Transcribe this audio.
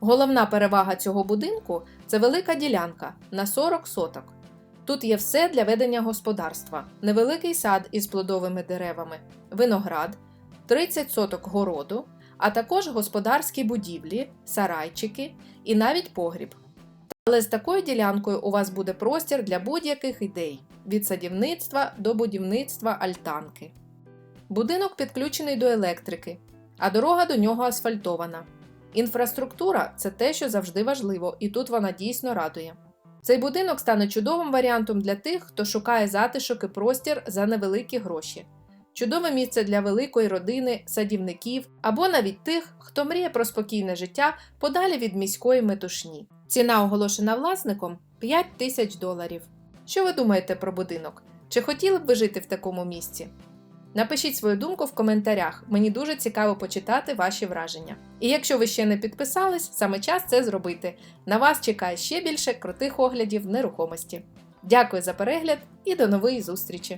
Головна перевага цього будинку це велика ділянка на 40 соток. Тут є все для ведення господарства: невеликий сад із плодовими деревами, виноград, 30 соток городу, а також господарські будівлі, сарайчики і навіть погріб. Але з такою ділянкою у вас буде простір для будь-яких ідей від садівництва до будівництва альтанки. Будинок підключений до електрики, а дорога до нього асфальтована. Інфраструктура це те, що завжди важливо, і тут вона дійсно радує. Цей будинок стане чудовим варіантом для тих, хто шукає затишок і простір за невеликі гроші. Чудове місце для великої родини, садівників або навіть тих, хто мріє про спокійне життя подалі від міської метушні. Ціна оголошена власником 5 тисяч доларів. Що ви думаєте про будинок? Чи хотіли б ви жити в такому місці? Напишіть свою думку в коментарях, мені дуже цікаво почитати ваші враження. І якщо ви ще не підписались, саме час це зробити. На вас чекає ще більше крутих оглядів нерухомості. Дякую за перегляд і до нової зустрічі!